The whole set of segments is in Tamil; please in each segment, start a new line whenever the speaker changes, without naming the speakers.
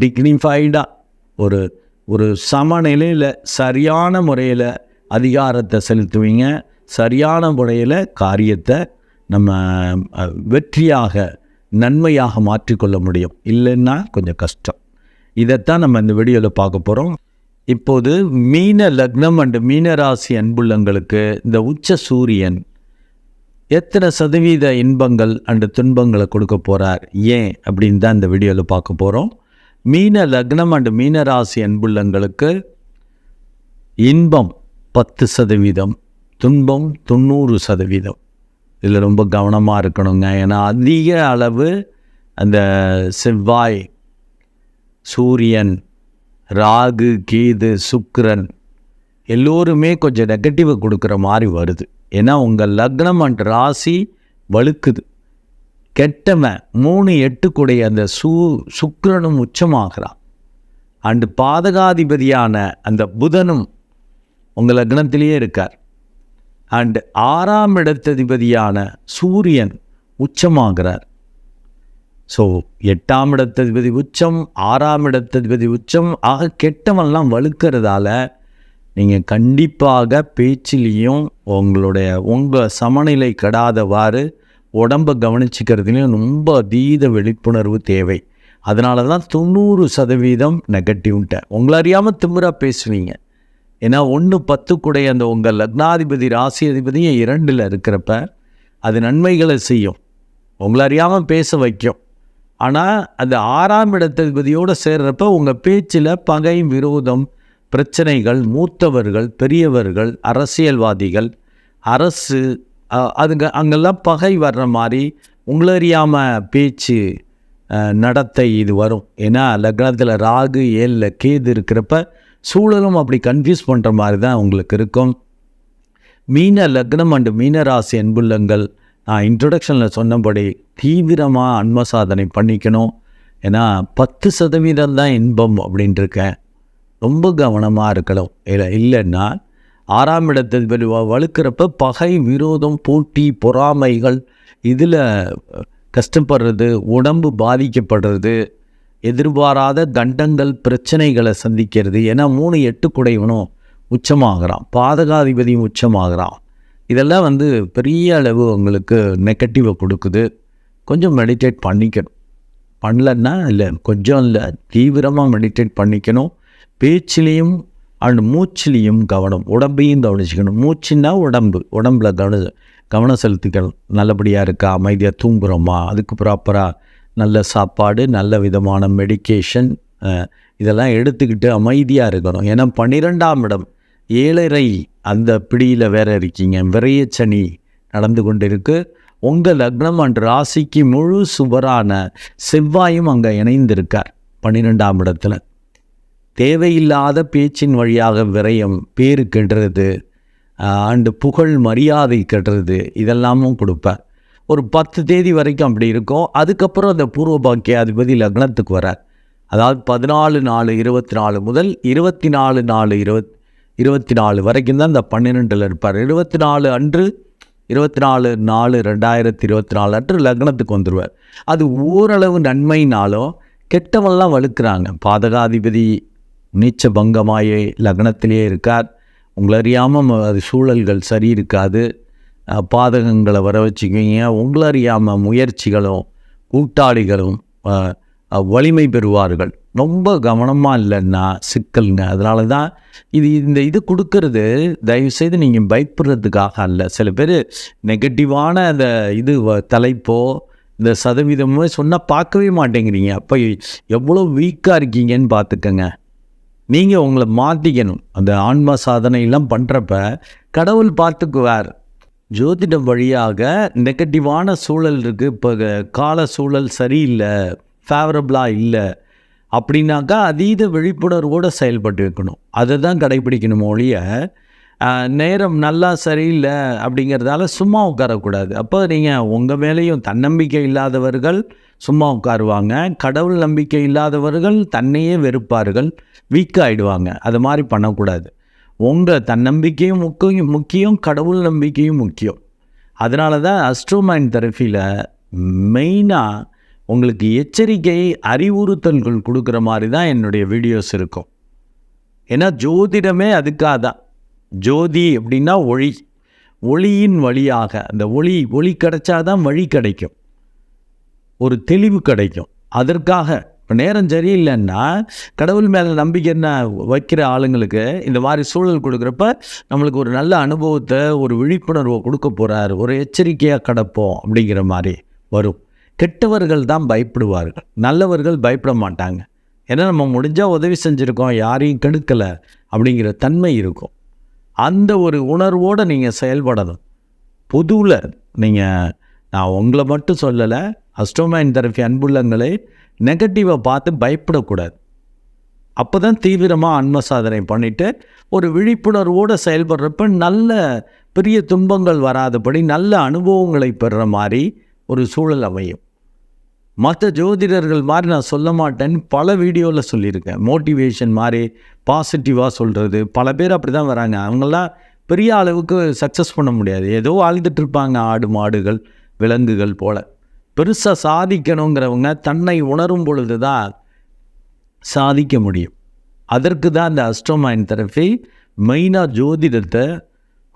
டிக்னிஃபைடாக ஒரு ஒரு சமநிலையில் சரியான முறையில் அதிகாரத்தை செலுத்துவீங்க. சரியான முறையில் காரியத்தை நம்ம வெற்றியாக நன்மையாக மாற்றிக்கொள்ள முடியும். இல்லைன்னா கொஞ்சம் கஷ்டம். இதைத்தான் நம்ம இந்த வீடியோவில் பார்க்க போகிறோம் இப்போது மீன லக்னம் அண்டு மீனராசி அன்புள்ளங்களுக்கு இந்த உச்ச சூரியன் எத்தனை சதவீத இன்பங்கள் அண்டு துன்பங்களை கொடுக்க போகிறார் ஏன்? அப்படின்னு தான் இந்த வீடியோவில் பார்க்க போகிறோம் மீன லக்னம் அண்டு மீனராசி அன்புள்ளங்களுக்கு இன்பம் பத்து சதவீதம் துன்பம் தொண்ணூறு சதவீதம். இதில் ரொம்ப கவனமாக இருக்கணுங்க. ஏன்னா அதிக அளவு அந்த செவ்வாய் சூரியன் ராகு கீது சுக்கரன் எல்லோருமே கொஞ்சம் நெகட்டிவை கொடுக்குற மாதிரி வருது. ஏன்னா உங்கள் லக்னம் அண்ட் ராசி வழுக்குது. கெட்டவன் மூணு எட்டுக்குடைய அந்த சூ சுக்கரனும் உச்சமாகிறான். அண்டு பாதகாதிபதியான அந்த புதனும் உங்கள் லக்னத்திலேயே இருக்கார். அண்டு ஆறாம் இடத்ததிபதியான சூரியன் உச்சமாகிறார். ஸோ எட்டாம் இடத்ததிபதி உச்சம் ஆறாம் இடத்ததிபதி உச்சம் ஆக கெட்டவெல்லாம் வலுக்கிறதால நீங்கள் கண்டிப்பாக பேச்சிலையும் உங்களுடைய உங்கள் சமநிலை கெடாதவாறு உடம்பை கவனிச்சிக்கிறதுலையும் ரொம்ப அதீத விழிப்புணர்வு தேவை. அதனால தான் தொண்ணூறு சதவீதம் நெகட்டிவ்ன்ட்ட உங்களை அறியாமல் திமிராக பேசுவீங்க ஏன்னா ஒன்று பத்துக்குடைய அந்த உங்கள் லக்னாதிபதி ராசி அதிபதியும் இரண்டில் இருக்கிறப்ப அது நன்மைகளை செய்யும். உங்களை அறியாமல் பேச வைக்கும். ஆனால் அந்த ஆறாம் இடத்ததிபதியோடு சேர்றப்ப உங்கள் பேச்சில் பகை விரோதம் பிரச்சனைகள் மூத்தவர்கள் பெரியவர்கள் அரசியல்வாதிகள் அரசு அதுங்க அங்கெல்லாம் பகை வர்ற மாதிரி உங்களை அறியாமல் பேச்சு நடத்தை இது வரும். ஏன்னா லக்னத்தில் ராகு ஏழில் கேது இருக்கிறப்ப சூழலும் அப்படி கன்ஃபியூஸ் பண்ணுற மாதிரி தான் உங்களுக்கு இருக்கும். மீன லக்னம் அண்டு மீனராசி அன்புள்ளங்கள் நான் இன்ட்ரொடக்ஷனில் சொன்னபடி தீவிரமாக அன்ம சாதனை பண்ணிக்கணும். ஏன்னா பத்து சதவீதம் தான் இன்பம் அப்படின்ட்டுருக்கேன் ரொம்ப கவனமாக இருக்கணும். இல்லை இல்லைன்னா ஆறாம் இடத்தில் வலு- வலுக்கிறப்ப பகை விரோதம் போட்டி பொறாமைகள் இதில் கஷ்டப்படுறது உடம்பு பாதிக்கப்படுறது எதிர்பாராத தண்டங்கள் பிரச்சனைகளை சந்திக்கிறது. ஏன்னா மூணு எட்டு குடைவனும் உச்சமாகறான். பாதகாதிபதியும் உச்சமாகறான். இதெல்லாம் வந்து பெரிய அளவு உங்களுக்கு நெகட்டிவை கொடுக்குது. கொஞ்சம் மெடிடேட் பண்ணிக்கணும். பண்ணலன்னா இல்லை கொஞ்சம் இல்லை தீவிரமாக மெடிடேட் பண்ணிக்கணும். பேச்சிலையும் அண்ட் மூச்சிலையும் கவனம். உடம்பையும் கவனிச்சுக்கணும். மூச்சுன்னா உடம்பு. உடம்புல கவனம் கவனம் செலுத்திக்கணும். நல்லபடியாக இருக்கா? அமைதியாக தூங்குகிறோமா அதுக்கு ப்ராப்பராக நல்ல சாப்பாடு நல்ல விதமான மெடிக்கேஷன் இதெல்லாம் எடுத்துக்கிட்டு அமைதியாக இருக்கணும். ஏன்னா பன்னிரெண்டாம் இடம் ஏழரை அந்த பிடியில் வேற இருக்கீங்க. விரையச்சனி நடந்து கொண்டு இருக்குது உங்கள் லக்னம் அண்ட் ராசிக்கு முழு சுவரான செவ்வாயும் அங்கே இணைந்திருக்கார். பன்னிரெண்டாம் இடத்துல. தேவையில்லாத பேச்சின் வழியாக விரயம் பேரு கெடுறது அண்டு புகழ் மரியாதை கெடுறது இதெல்லாமும் கொடுப்பார் ஒரு பத்து தேதி வரைக்கும் அப்படி இருக்கும். அதுக்கப்புறம் அந்த பூர்வ பாக்கிய அதிபதி லக்னத்துக்கு வரார். அதாவது பதினாலு நாலு இருபத்தி நாலு முதல் இருபத்தி நாலு நாலு இருபத் இருபத்தி நாலு வரைக்கும் தான் இந்த பன்னிரெண்டில் இருப்பார். இருபத்தி நாலு அன்று இருபத்தி நாலு நாலு ரெண்டாயிரத்தி இருபத்தி நாலு அன்று லக்னத்துக்கு வந்துடுவார் அது ஓரளவு நன்மைனாலும் கெட்டவெல்லாம் வலுக்கிறாங்க பாதகாதிபதி நீச்ச பங்கமாயே லக்னத்திலேயே இருக்கார். உங்களை அறியாமல் அது சூழல்கள் சரி இருக்காது பாதகங்களை வர வச்சுக்குவீங்க உங்களை அறியாமல் முயற்சிகளும் கூட்டாளிகளும் வலிமை பெறுவார்கள். ரொம்ப கவனமாக இல்லைன்னா சிக்கலுங்க. அதனால தான் இது இந்த இது கொடுக்கறது தயவுசெய்து நீங்கள் பயப்படுறதுக்காக அல்ல. சில பேர் நெகட்டிவான அந்த இது வ- தலைப்போ இந்த சதவீதமோ சொன்னால் பார்க்கவே மாட்டேங்கிறீங்க. அப்போ எவ்வளோ வீக்காக இருக்கீங்கன்னு பார்த்துக்கங்க. நீங்கள் உங்களை மாற்றிக்கணும் அந்த ஆன்ம சாதனையெல்லாம் பண்ணுறப்ப கடவுள் பார்த்துக்குவார். ஜோதிடம் வழியாக நெகட்டிவான சூழல் இருக்குது இப்போ கால சூழல் சரியில்லை ஃபேவரபிளாக இல்லை அப்படின்னாக்கா அதீத விழிப்புணர்வோடு செயல்பட்டு இருக்கணும். அதை தான் கடைபிடிக்கணும் ஒழிய நேரம் நல்லா சரியில்லை அப்படிங்கிறதால சும்மா உட்காரக்கூடாது. அப்போ நீங்கள் உங்கள் மேலேயும் தன்னம்பிக்கை இல்லாதவர்கள் சும்மா உட்காருவாங்க. கடவுள் நம்பிக்கை இல்லாதவர்கள் தன்னையே வெறுப்பார்கள் வீக் அது மாதிரி பண்ணக்கூடாது. உங்கள் தன்னம்பிக்கையும் முக்கியம் முக்கியம் கடவுள் நம்பிக்கையும் முக்கியம். அதனால தான் அஸ்ட்ரோமைன் தெரப்பியில் மெயினாக உங்களுக்கு எச்சரிக்கை அறிவுறுத்தல்கள் கொடுக்குற மாதிரி தான் என்னுடைய வீடியோஸ் இருக்கும். ஏன்னா ஜோதிடமே அதுக்காக தான். ஜோதி அப்படின்னா ஒளி ஒளியின் வழியாக அந்த ஒளி ஒளி கிடைச்சாதான் வழி கிடைக்கும். ஒரு தெளிவு கிடைக்கும். அதற்காக இப்போ நேரம் சரியில்லைன்னா கடவுள் மேலே நம்பிக்கை என்ன வைக்கிற ஆளுங்களுக்கு இந்த மாதிரி சூழல் கொடுக்குறப்ப நம்மளுக்கு ஒரு நல்ல அனுபவத்தை ஒரு விழிப்புணர்வை கொடுக்க போகிறார் ஒரு எச்சரிக்கையாக கிடப்போம் அப்படிங்கிற மாதிரி வரும். கெட்டவர்கள் தான் பயப்படுவார்கள். நல்லவர்கள் பயப்பட மாட்டாங்க. ஏன்னா நம்ம முடிஞ்சால் உதவி செஞ்சுருக்கோம். யாரையும் கெடுக்கலை அப்படிங்கிற தன்மை இருக்கும். அந்த ஒரு உணர்வோடு நீங்கள் செயல்படணும். பொதுவில் நீங்கள் நான் உங்களை மட்டும் சொல்லலை அஸ்டோமைன் தெரப்பி அன்புள்ளங்களை நெகட்டிவை பார்த்து பயப்படக்கூடாது. அப்போ தான் தீவிரமாக ஆன்ம சாதனை பண்ணிவிட்டு ஒரு விழிப்புணர்வோடு செயல்படுறப்ப நல்ல பெரிய துன்பங்கள் வராதபடி நல்ல அனுபவங்களை பெறுற மாதிரி ஒரு சூழல் அமையும். மற்ற ஜோதிடர்கள் மாதிரி நான் சொல்ல மாட்டேன்னு பல வீடியோவில் சொல்லியிருக்கேன். மோட்டிவேஷன் மாதிரி பாசிட்டிவாக சொல்கிறது பல பேர் அப்படி தான் வராங்க. அவங்களாம் பெரிய அளவுக்கு சக்ஸஸ் பண்ண முடியாது. ஏதோ வாழ்ந்துட்டு இருப்பாங்க ஆடு மாடுகள் விலங்குகள் போல். பெருசாக சாதிக்கணுங்கிறவங்க தன்னை உணரும் பொழுது தான் சாதிக்க முடியும். அதற்கு தான் இந்த அஸ்ட்ரோமைன் தெரப்பி மெயினாக ஜோதிடத்தை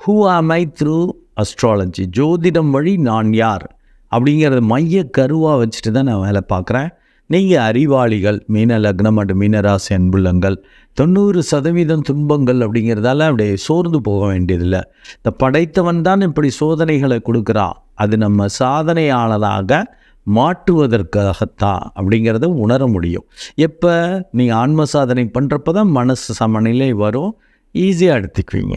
ஹூ ஆம் ஐ த்ரூ அஸ்ட்ராலஜி ஜோதிடம் வழி நான் யார்? அப்படிங்கிறத மைய கருவாக வச்சுட்டு தான் நான் வேலை பார்க்குறேன். நீங்கள் அறிவாளிகள் மீன லக்னம் மற்றும் மீனராசி அன்புள்ளங்கள் தொண்ணூறு சதவீதம் துன்பங்கள் அப்படிங்கிறதால அப்படியே சோர்ந்து போக வேண்டியதில்லை. இந்த படைத்தவன் தான் இப்படி சோதனைகளை கொடுக்குறான் அது நம்ம சாதனையாளராக மாற்றுவதற்காகத்தான் அப்படிங்கிறத உணர முடியும். எப்போ நீங்கள் ஆன்ம சாதனை பண்ணுறப்ப தான் மனசு சமநிலை வரும். ஈஸியாக எடுத்துக்குவீங்க.